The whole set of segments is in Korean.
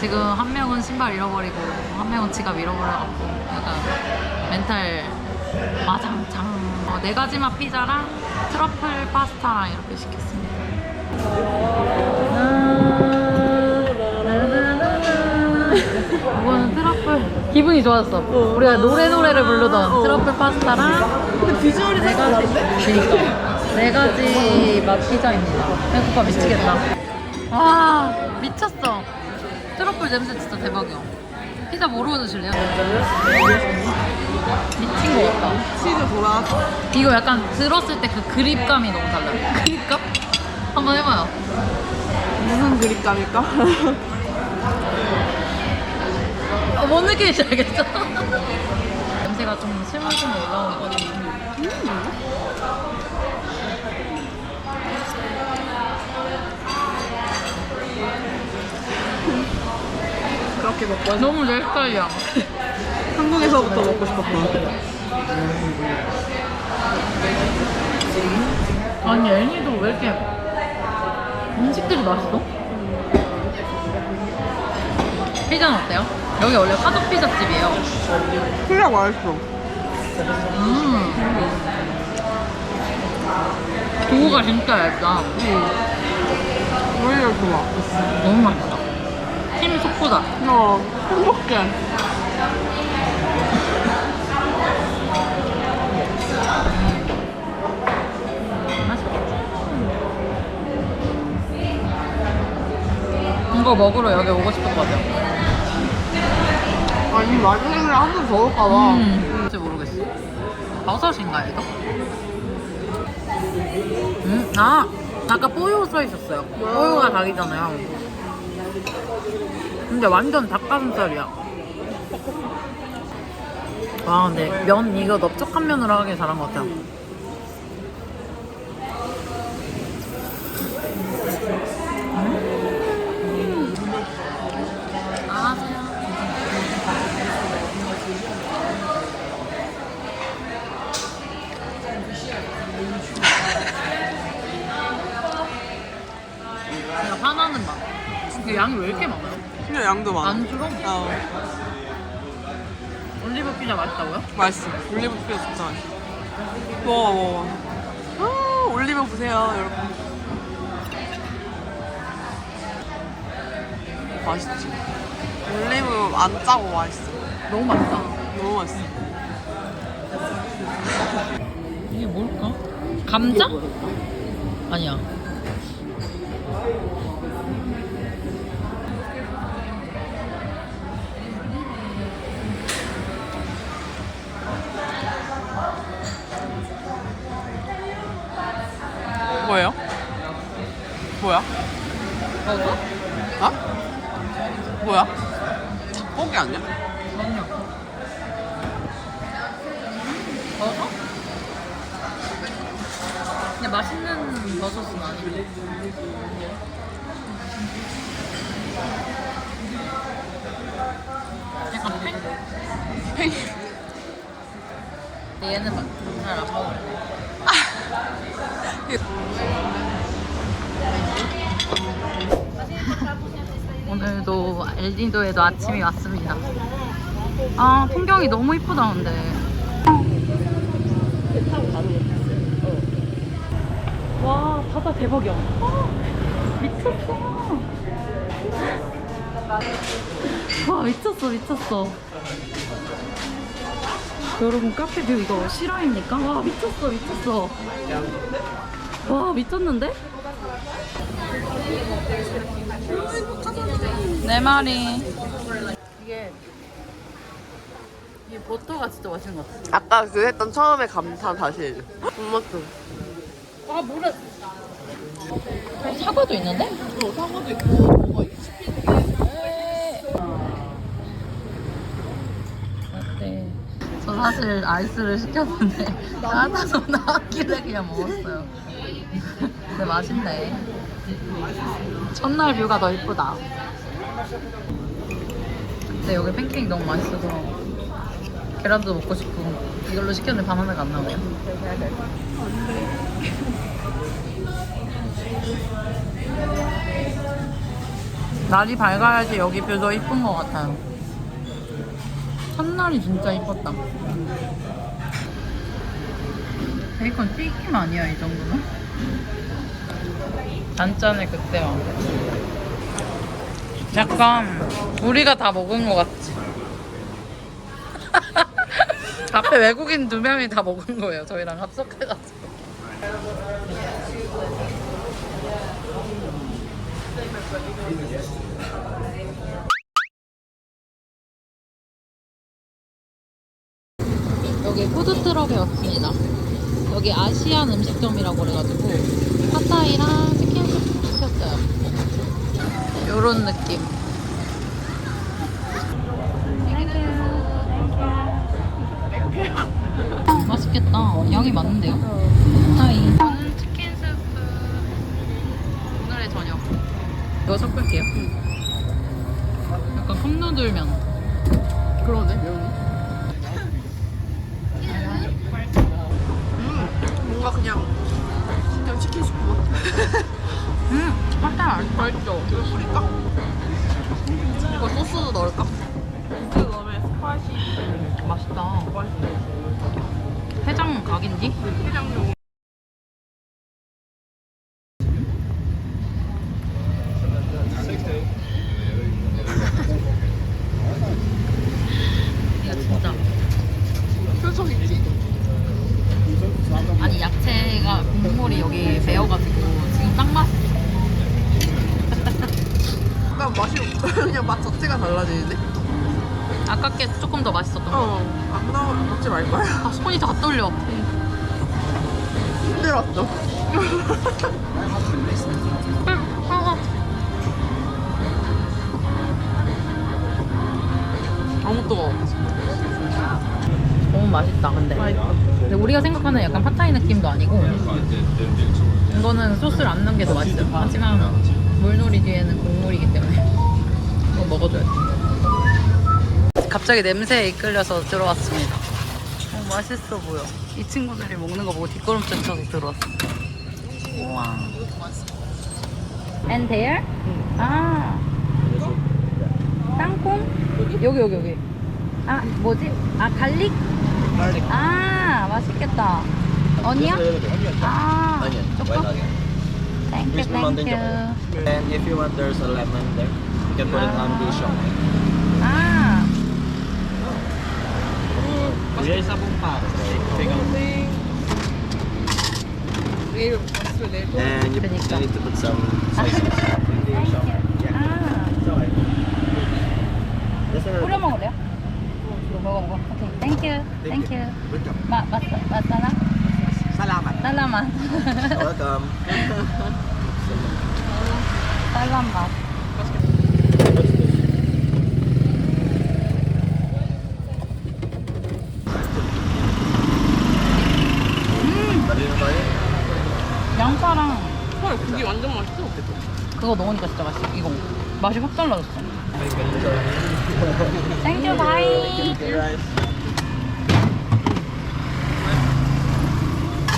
지금 한 명은 신발 잃어버리고 한 명은 지갑 잃어버려갖고 약간 멘탈 마장창 어, 네 가지 맛 피자랑 트러플 파스타랑 이렇게 시켰습니다. 이거는 트러플 기분이 좋았어. 우리가 노래 노래를 부르던 어. 트러플 파스타랑 근데 비주얼이 되게 다른데? 그니까 네 가지 맛 피자입니다. 배고파 미치겠다. 와 미쳤어. 트러플 냄새 진짜 대박이야. 피자 뭐로 드실래요? 미친 거 같다. 치즈 돌아왔어. 이거 약간 들었을 때 그 그립감이 너무 달라요. 그립감? 한번 해봐요. 무슨 그립감일까? 어, 뭔 느낌인지 알겠죠? 냄새가 좀 스물스물 올라오는 거 같아요. 그렇게 먹고 해서 너무 내 스타일이야. 한국에서부터 먹고 싶었던. 아니 애니도 왜 이렇게 음식들이 맛있어? 피자는 어때요? 여기 원래 화덕 피자 집이에요. 피자 맛있어. 음. 도우가 진짜 얇다. 오히려 좋아. 너무 맛있다. 솟보다. 어, 행복해. 이거 먹으러 여기 오고 싶었거든. 아니, 마지막에 한번 더 올까봐. 음. 뭔지 모르겠어. 버섯인가 이거? 음, 아, 아까 뽀요 써 있었어요. 뽀요가 닭이잖아요. 근데 완전 닭가슴살이야. 와, 근데 면 이거 넓적한 면으로 하길 잘한 것 같아 맛있어. 올리브 피자 진짜 맛있어. 먹어, 먹어. 아, 올리브 보세요, 여러분. 맛있지. 올리브 안 짜고 맛있어. 너무 맛있다. 너무 맛있어. 이게 뭘까? 감자? 아니야. 오늘도 엘딘도에도 아침이 왔습니다. 아 풍경이 너무 이쁘다 근데. 와 바다 대박이야. 미쳤어. 와 미쳤어 미쳤어. 여러분 카페 뷰 이거 실화입니까? 와 미쳤어 미쳤어. 와 미쳤는데? 네 마리. 이게 이게 버터가 진짜 맛있는 것 같아. 아까 그 했던 처음에 감탄 사실. 엄마도. 아 뭐래? 사과도 있는데? 어 사과도 있고 뭐가 어때? 저 사실 아이스를 시켰는데 따뜻해서 나왔길래 그냥 먹었어요. 근데 맛있네. 첫날 뷰가 더 이쁘다. 근데 여기 팬케이크 너무 맛있어서 계란도 먹고 싶고 이걸로 시켰는데 바나나가 안 나오네요. 날이 밝아야지 여기 뷰 더 이쁜 것 같아요. 첫날이 진짜 이뻤다. 베이컨 튀김 아니야 이 정도면? 단짠에 그때와 약간 우리가 다 먹은 것 같지? 앞에 외국인 두 명이 다 먹은 거예요 저희랑 합석해가지고 여기 푸드트럭에 왔습니다. 여기 아시안 음식점이라고 그래가지고 시켰어요. 요런 느낌. 음, 맛있겠다. 양이 많은데요? 팟타이. 저는 치킨 수프. 오늘의 저녁. 이거 섞을게요. 약간 컵누들면. 그러네 음, 뭔가 그냥 그냥 치킨 수프 맛 음, 맛있다. 맛있죠? 이거 뿌릴까? 이거 소스도 넣을까? 그 다음에 스파이시 맛있다. 해장 각인디? 해장용 이거 진짜. 표정 있지? 아니 야채가 국물이 여기 배어가지고 지금 딱 맛있어. 맛이 그냥 맛 자체가 달라지는데? 아까 게 조금 더 맛있었던 거. 어, 안 나와 먹지 말 거야. 아 손이 다 떨려. 힘들었죠. 아, 너무 뜨거워. 너무 맛있다 근데. 근데 우리가 생각하는 약간 팟타이 느낌도 아니고 이거는 소스를 안 넣은 게 더 맛있어요. 하지만 물놀이 뒤에는 국물이기 때문에 이거 먹어줘야 돼. 갑자기 냄새에 이끌려서 들어왔습니다. 어, 맛있어 보여. 이 친구들이 먹는 거 보고 뒷걸음질 쳐서 들어왔어. 우와. And there? 아. 땅콩? 여기 여기 여기. 아 뭐지? 아 갈릭? 아 맛있겠다. 언니야? 아 조금? Crispy mountain 땡큐. chocolate. And if you want, there's a lemon there. You can put it on the siomai. 아 There is a buong para. 내일 왔으면 내일 또 And you, Pwede ka. you need to put some spices in the 땡큐. siomai. Yeah. 아 It's alright. Just a 뿌려 먹을래요? 이거 먹어 먹어. 오케이 땡큐 땡큐. Welcome. 마 맞다 맞잖아. 살라만. 딸라만. Welcome. 딸란 맛. Marino tayo. 양파랑 헐, 고기 완전 맛있어. 그거 넣으니까 진짜 맛있어. 이거 맛이 확 달라졌어. 땡큐 바이.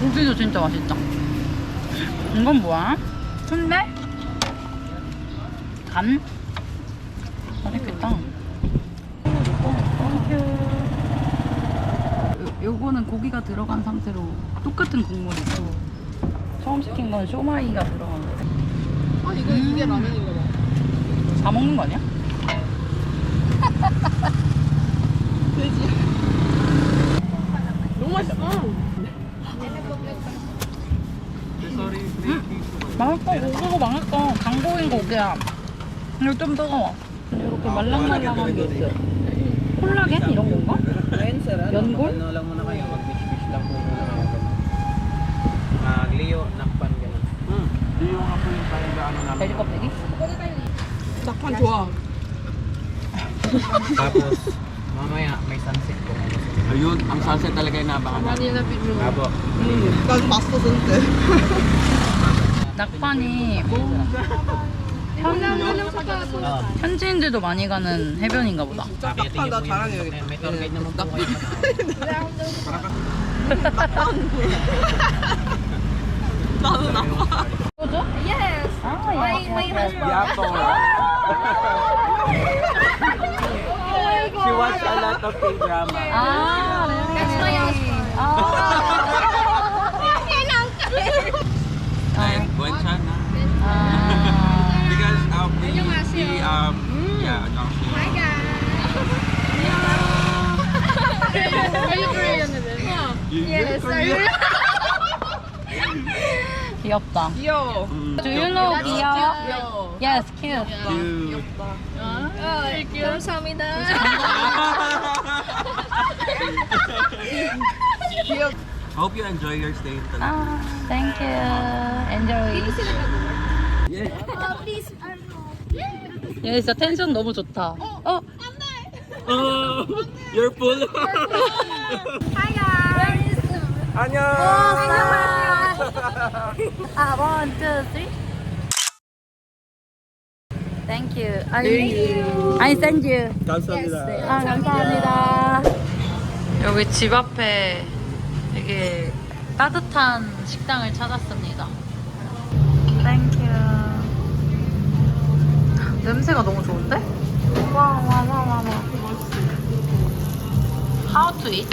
고기도 진짜 맛있다. 이건 뭐야? 순대? 간? 맛있겠다. 요- 요거는 고기가 들어간 상태로 똑같은 국물이고 처음 시킨 건 쇼마이가 들어간 거. 아, 이거 이게 라면인가 봐. 다 먹는 거 아니야? 돼지. 너무 맛있어. 맛있어 고기가 맛있어 강고인 고기야 근데 좀 뜨거워 이렇게 말랑말랑한 게 있어요 콜라겐 이런 건가? 연골? Ah, Leo, nakpan ganun. Hmm. Yung namin. 돼지 껍데기? 낙판 좋아. Tapos, mamaya may sunset po. Ayun, ang sunset talaga yung naabangan natin. Apo. 나도 봤어 근데. 낙반이 현, 현지인들도 많이 가는 해변인가 보다. 나 자랑해야겠다. May tour guide naman po kayo. 나도 낙반. Yes. 아, My, my husband. Yapon. She watched a lot of K-drama. 아, That's my husband. And Gwencha na. 아. Because um, we, 안녕하세요. we um, yeah, announced Hi guys. Are you Korean? Yes. Are you? 귀엽다. 귀여워. Do you know 귀여워? 귀여워. Yes, cute. Oh, 감사합니다. Hope you enjoy your stay in Taguig. 아, thank you. Enjoy. Oh, please. Ano? 얘 진짜 텐션 너무 좋다. 어, Oh, you're full. Hi guys. 안녕. 아, one, two, three. Thank you. I, I send you. 감사합니다. 아, 감사합니다. 여기 집 앞에 되게 따뜻한 식당을 찾았습니다. 땡큐. 냄새가 너무 좋은데? 와, 와, 와, 와, 와. How to eat?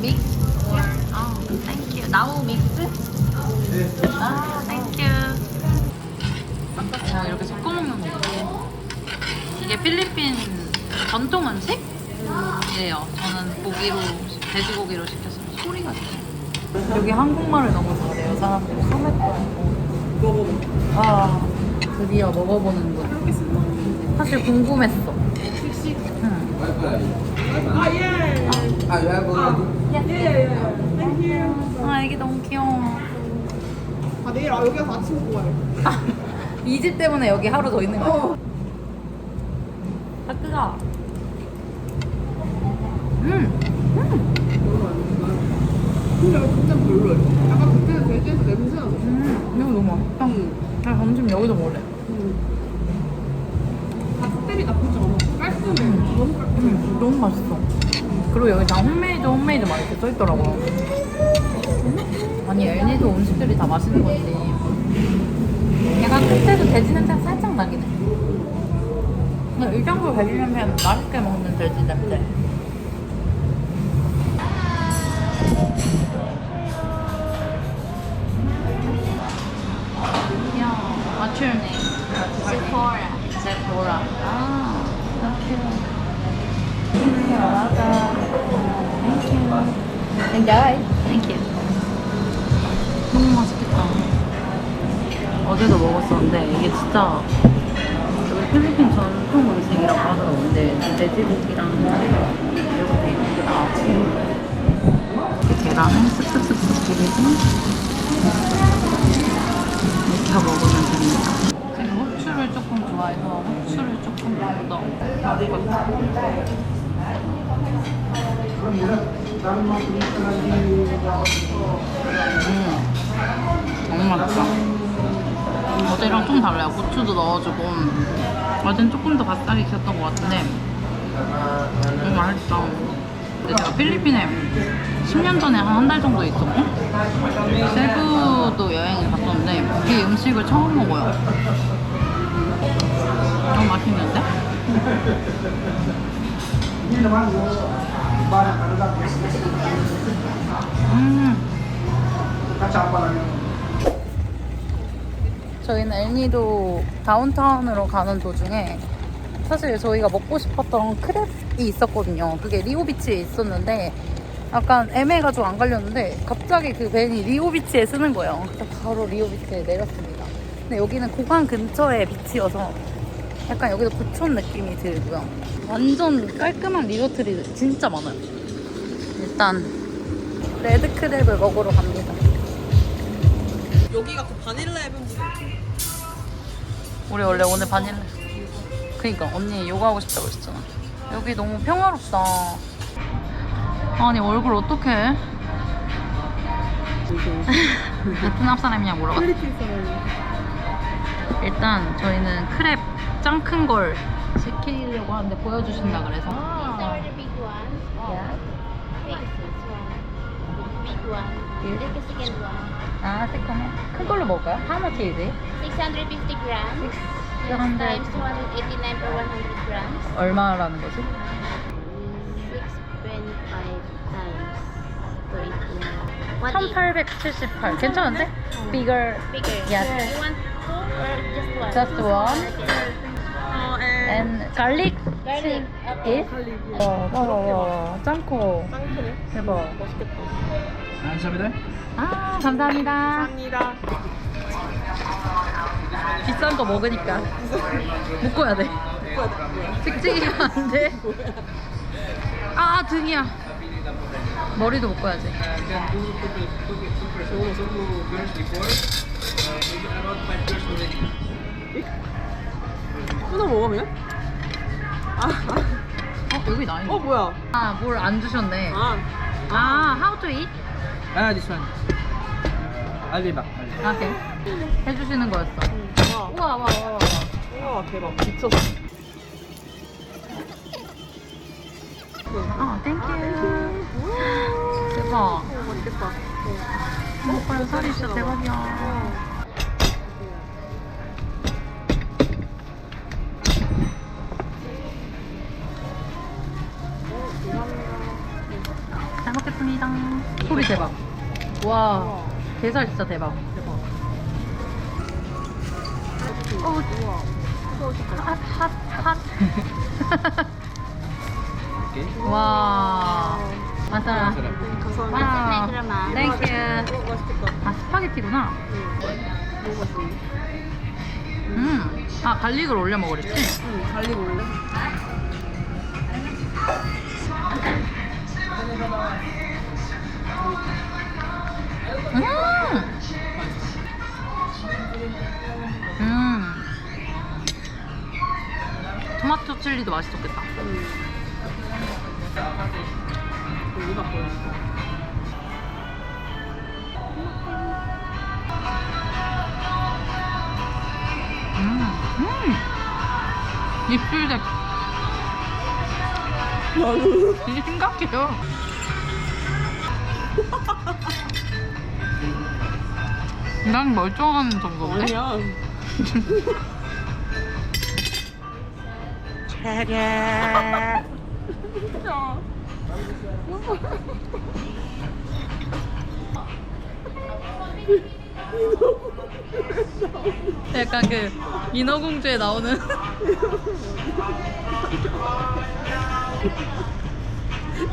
Mix? 아, thank you. 나무 믹스? 아, thank you. 자, 이렇게 섞어 먹는 거예요. 이게 필리핀 전통 음식이에요. 저는 고기로 돼지고기로 시켰어요. 소리가 들려. 여기 한국말을 너무 잘해요. 사람들이 소맥도 하고. 아 드디어 먹어보는 거. 사실 궁금했어. 응. 아 이게 너무 귀여워. 아 내일 아 여기 가서 아침 먹고 가요. 이 집 때문에 여기 하루 더 있는 거야. 아 뜨거. 음. 근데 여기 진짜 별로예요. 약간 그때는 돼지에서 냄새 나서. 음. 이거 너무 맛있다. 나 점심 여기서 먹을래. 닭들이 나쁘지 않아. 깔끔해. 너무 깔끔해. 음, 너무 맛있어. 그리고 여기 다 홈메이드 홈메이드 막 이렇게 써있더라고요. 아니 엘니도 음식들이 다 맛있는 건지 약간 끝에도 돼지 냄새가 살짝 나긴 해. 근데 이 정도 돼지 냄새는 맛있게 먹는 돼지 냄새. 진짜 여기 필리핀 전통 음식이라고 하더라고. 근데 돼지고기랑 이렇게 이렇게 나왔고 이렇게 계란을 쓱쓱쓱쓱 비비고 이렇게 먹으면 됩니다. 제가 후추를 조금 좋아해서 후추를 조금 더 넣어볼게요. 음, 너무 맛있다. 어제랑 좀 달라요. 고추도 넣어주고 어제는 조금 더 바싹 익혔던 것 같은데 너무 맛있다. 근데 제가 필리핀에 10년 전에 한 한 달 정도 있었고 세부도 여행을 갔었는데 이 음식을 처음 먹어요. 너무 맛있는데? 음. 저희는 엘니도 다운타운으로 가는 도중에 사실 저희가 먹고 싶었던 크랩이 있었거든요. 그게 리오비치에 있었는데 약간 애매해가지고 안 갈렸는데 갑자기 그 벤이 리오비치에 쓰는 거예요. 그래서 바로 리오비치에 내렸습니다. 근데 여기는 공항 근처에 비치여서 약간 여기도 부촌 느낌이 들고요. 완전 깔끔한 리조트리 진짜 많아요. 일단 레드크랩을 먹으러 갑니다. 여기가 그 바닐라 해변지. 우리 원래 오늘 바닐라 그니까 언니 요가 하고 싶다고 했잖아 여기 너무 평화롭다 아니 얼굴 어떡해? 베트남 사람이냐 물어봤어. 일단 저희는 크랩 짱 큰 걸 시키려고 하는데 보여주신다 그래서. One. The second one. 아, 새콤해. 큰 걸로 먹을까요? How much is it? 650 grams. Yes, 600. times 289 per 100 grams. 얼마라는 거지? 625 times 289. 1878. 괜찮은데? Bigger. Bigger. Yes. You want two or just one? Just one. Okay. 어, 에. And garlic Garlic. is? 와, 와, 와, 와. 짱커. 짱크네. 대박. 맛있겠다. 감사합니다. 아, 감사합니다. 감사합니다. 비싼 거 먹으니까. 묶어야 돼. 찍찍이가 안 돼. 아, 등이야. 머리도 묶어야지. 뜯어 먹어 그냥? 아, 어, 여기 나 아. 있네. 어 뭐야? 아, 뭘 안 주셨네. 아, 아, how to eat? Ah, this one. I'll be back. I'll be back. 아, 오케이. 해주시는 거였어. 와, 우와, 와, 와, 와. 와 대박 미쳤어. 아, 땡큐. 대박. 어, 맛있겠다. 오빠 살이 진짜 대박이야. 먹겠습니다. 소리 대박. 와, 게살 진짜 대박. 대박. 어, 우와. 핫, 핫, 핫. 와. 감사합니다. 와, grama. 땡큐. 어, 맛있겠다. 아, 스파게티구나. 맛있어. 음, 아, 갈릭을 올려 먹으랬지? 응, 갈릭 올래? 음! 음. 토마토 칠리도 맛있었겠다. 음. 음. 입술색 되게 심각해요. 난 멀쩡한 정도인데? 아니야. 야. 약간 그 인어공주에 나오는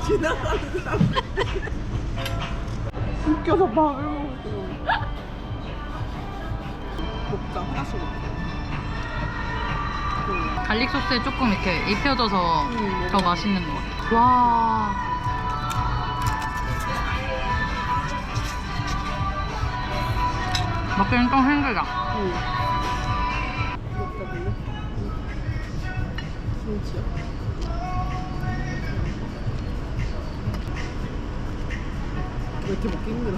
지나가는 사람. 웃겨서 밥을 먹고. 먹자, 하나씩. 응. 갈릭 소스에 조금 이렇게 입혀져서 음, 더 맛있는 것 같아. 와. 먹기는 좀 힘들다. 볼래? 김치야. 왜 이렇게 먹기 힘들어?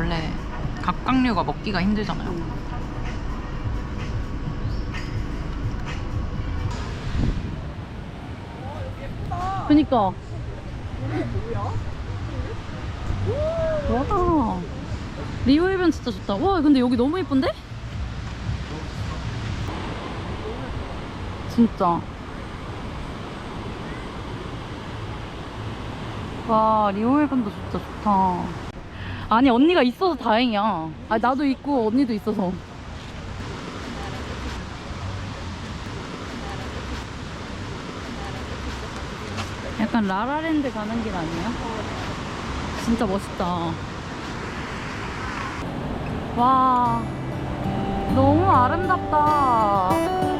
원래 각각류가 먹기가 힘들잖아요. 응. 그니까. 와. 리오 해변 진짜 좋다. 와, 근데 여기 너무 예쁜데? 진짜. 와, 리오 해변도 진짜 좋다. 아니, 언니가 있어서 다행이야. 아, 나도 있고, 언니도 있어서. 약간 라라랜드 가는 길 아니에요? 진짜 멋있다. 와, 너무 아름답다.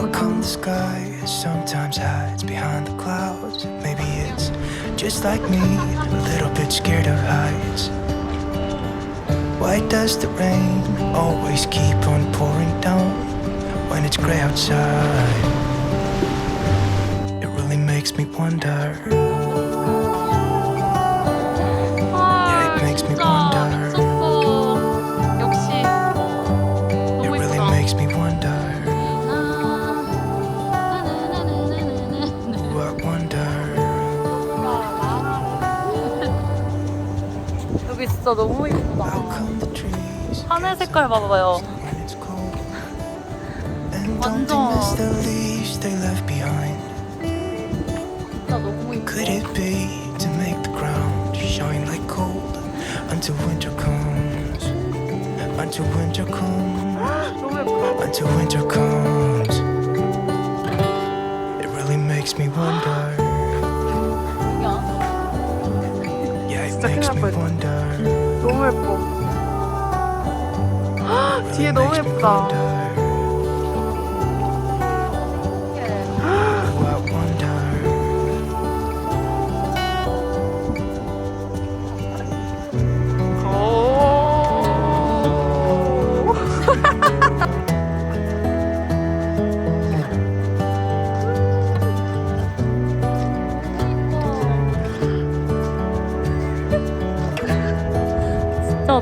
How come the sky sometimes hides behind the clouds? Maybe it's just like me, a little bit scared of heights. Why does the rain always keep on pouring down when it's gray outside? It really makes me wonder. 진짜 너무 How 예쁘다. come the trees 하늘 색깔 봐봐요. when it's cold? And don't 완전. they miss the leaves they left behind? 진짜 너무 예뻐. Could it be to make the ground shine like gold until winter comes? Until winter comes. 너무 예쁘다. Until winter comes. It really makes me wonder. Yeah, it 진짜 makes 큰일 me 날 뻔했다. 너무 예뻐. 뒤에 너무 예쁘다.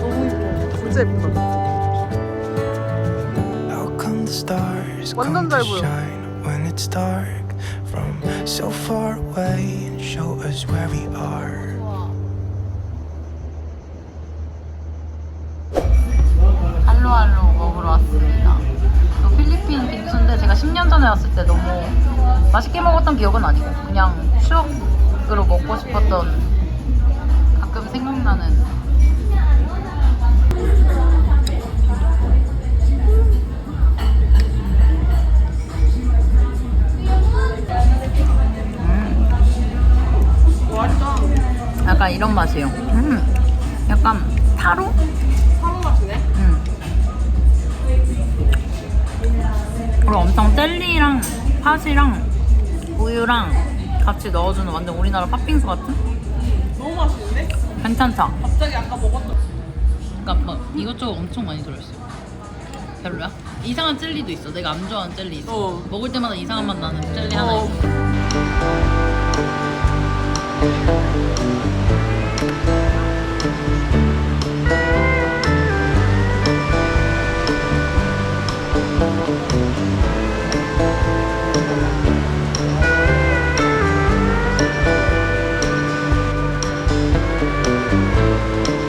너무 예뻐. 진짜 예쁘다. How come the stars 완전 잘 to 보여. shine when it's dark from so far away and show us where we are? 할로할로 먹으러 왔습니다. 또 필리핀 빙수인데 제가 10년 전에 왔을 때 너무 맛있게 먹었던 기억은 아니고 그냥 추억으로 먹고 싶었던 가끔 생각나는 약간 이런 맛이에요. 음, 약간 타로? 사로 맛이네. 음. 그리고 엄청 젤리랑 팥이랑 우유랑 같이 넣어주는 완전 우리나라 팥빙수 같은? 너무 맛있는데? 괜찮다. 갑자기 아까 먹었던. 그러니까 막 이것저것 엄청 많이 들어있어요. 별로야? 이상한 젤리도 있어. 내가 안 좋아하는 젤리 있어. 어. 먹을 때마다 이상한 맛 나는 젤리 하나 어. 있어.